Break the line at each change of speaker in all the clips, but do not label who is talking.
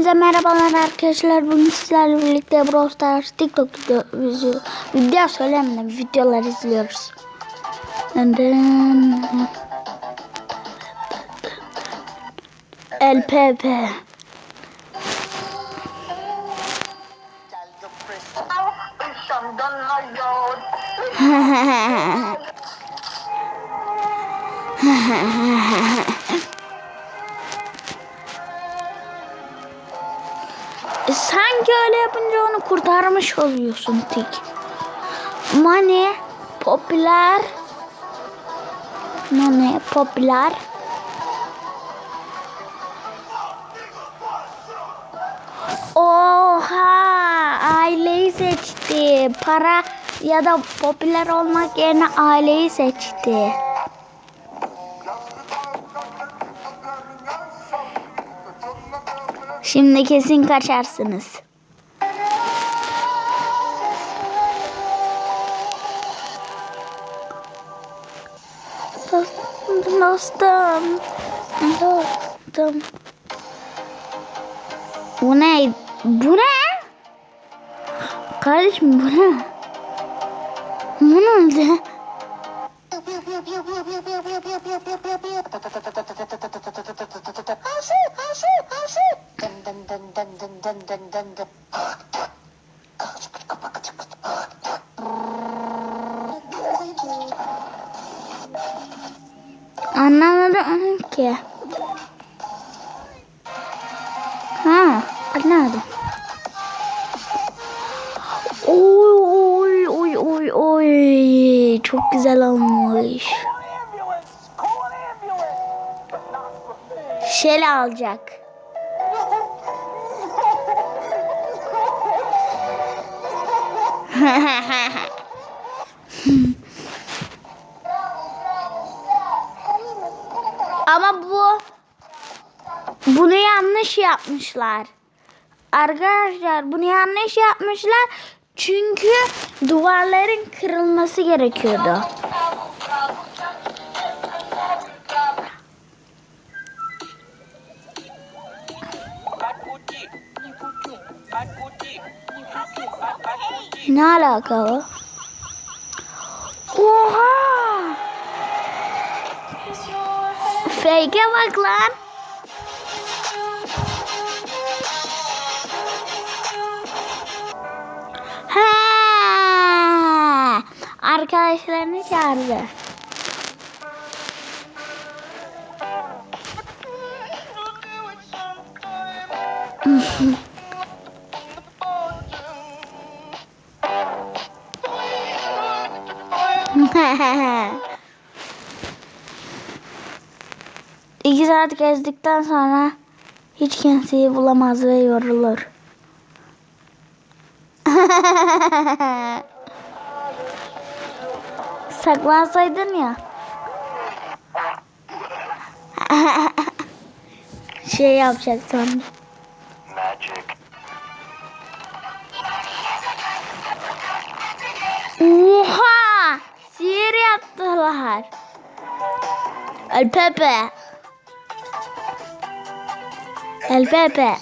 Hepinize merhabalar arkadaşlar. Bugün sizlerle birlikte Brawl Stars TikTok video, video, video söylemeden videolar izliyoruz. Dın dın. kurtarmış oluyorsun Tik. Money popüler. Money popüler. Oha aileyi seçti. Para ya da popüler olmak yerine aileyi seçti. Şimdi kesin kaçarsınız. dostum. Dostum. Bu ne? Bu ne? Kardeşim bu ne? Bu ne oldu? Aşı, aşı, aşı. Çok güzel olmuş. Şel alacak. Ama bu bunu yanlış yapmışlar. Arkadaşlar bunu yanlış yapmışlar. Çünkü duvarların kırılması gerekiyordu. Ne alaka o? Oha! Fake'e bak lan. Arkadaşlarını çağırdı. İki saat gezdikten sonra hiç kimseyi bulamaz ve yorulur. Saklansaydın ya. şey yapacaktım.
Magic.
Oha! Sihir yaptılar. El Pepe. El Pepe.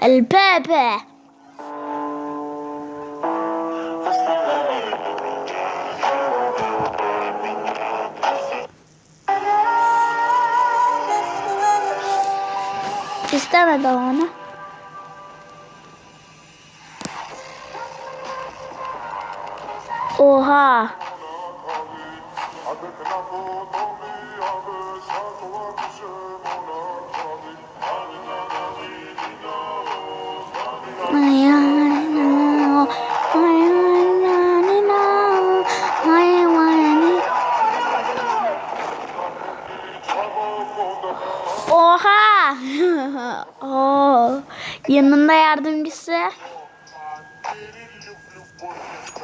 El Pepe. İstemedi onu. Oha.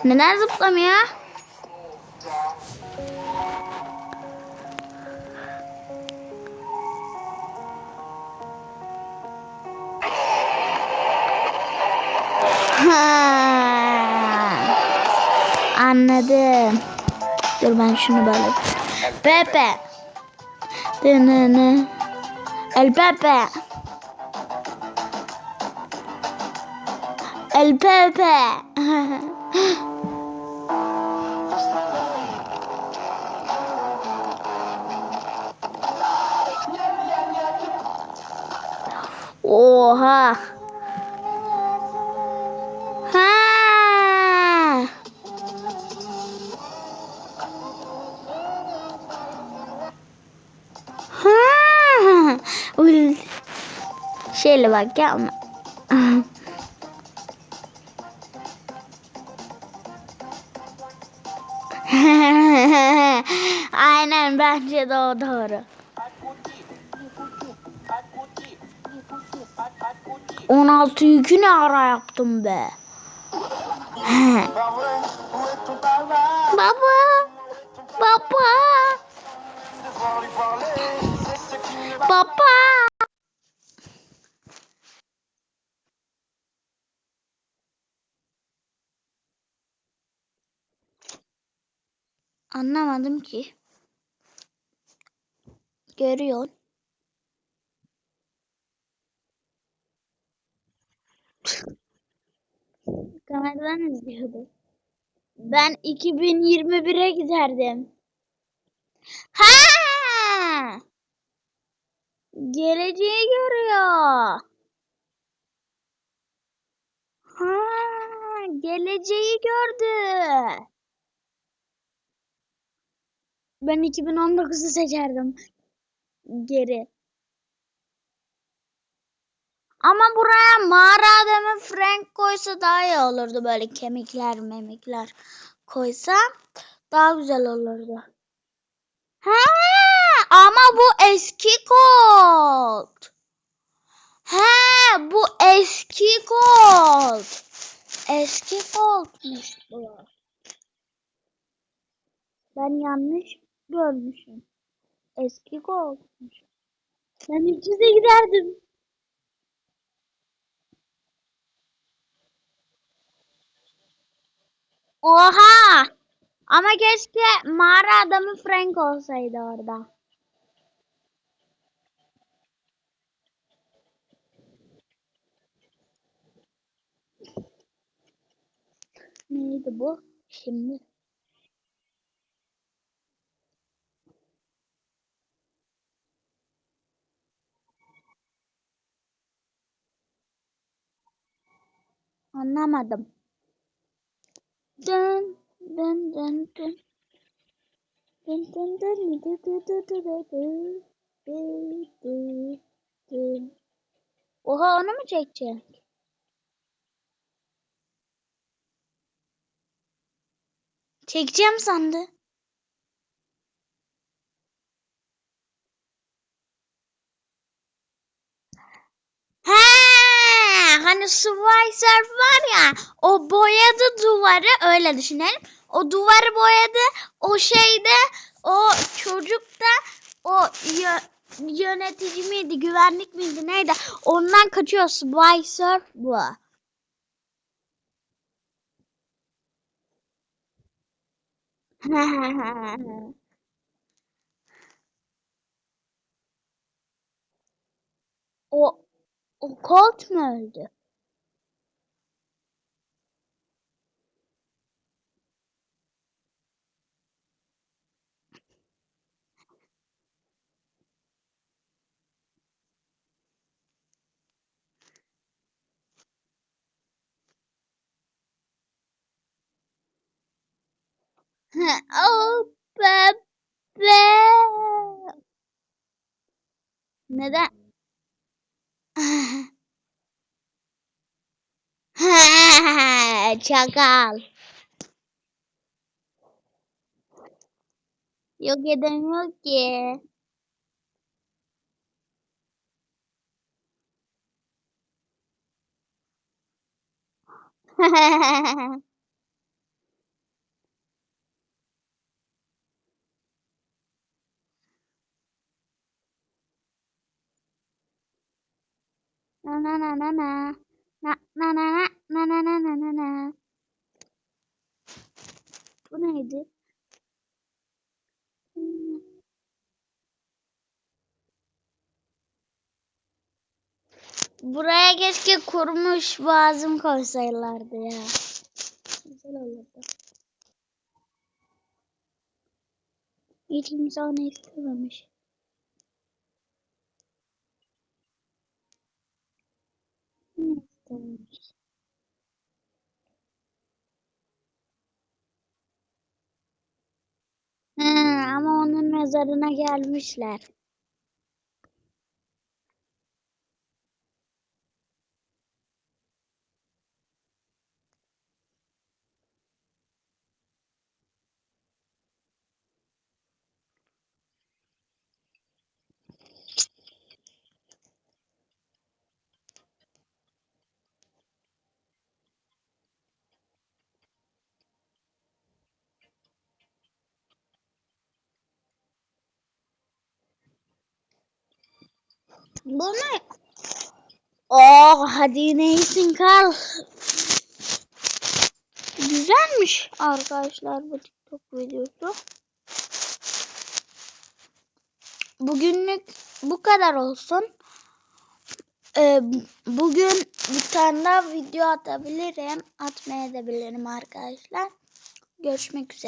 Neden zıplamıyor? Anladım. Dur ben şunu böyle. Pepe. Dınını. El Pepe. El Pepe. Oha. Ha. Ha. Ul- Şöyle bak ama. Aynen bence de o doğru. 16 yükü ne ara yaptım be? Baba. Baba. Baba. Anlamadım ki. Görüyor. Kameradan izliyordu. Ben 2021'e giderdim. Ha! Geleceği görüyor. Ha, geleceği gördü. Ben 2019'u seçerdim. Geri. Ama buraya mağara adamı Frank koysa daha iyi olurdu. Böyle kemikler memikler koysa daha güzel olurdu. He, ama bu eski kod. He, bu eski kod. Eski kodmuş bu. Ben yanlış görmüşüm. Eski kodmuş. Ben 300'e giderdim. Oha! Ama keşke mağara adamı Frank olsaydı orada. Neydi bu? Şimdi. Anlamadım. Dın dın dın. Dın dın dın dı dı dı dı dı dı. Dı dı dı. Oha onu mu çekecek? Çekeceğim sandı. He, Subway Surf var ya o boyadı duvarı öyle düşünelim. O duvarı boyadı o şeyde o çocuk da o yö- yönetici miydi güvenlik miydi neydi ondan kaçıyor Surf bu. o o Colt mu öldü? 哦，爸爸，奶奶，哈哈，超高，有给的没有给？哈哈哈哈哈。Na na na na na na na na na na na na na na Bu neydi? Buraya keşke kurumuş boğazım koysaylardı ya. Güzel olurdu. Hiç kimse onu istememiş. He, ama onun mezarına gelmişler. Bu ne? Oh hadi yine iyisin Karl. Güzelmiş arkadaşlar bu TikTok videosu. Bugünlük bu kadar olsun. Ee, bugün bir tane daha video atabilirim. Atmayabilirim arkadaşlar. Görüşmek üzere.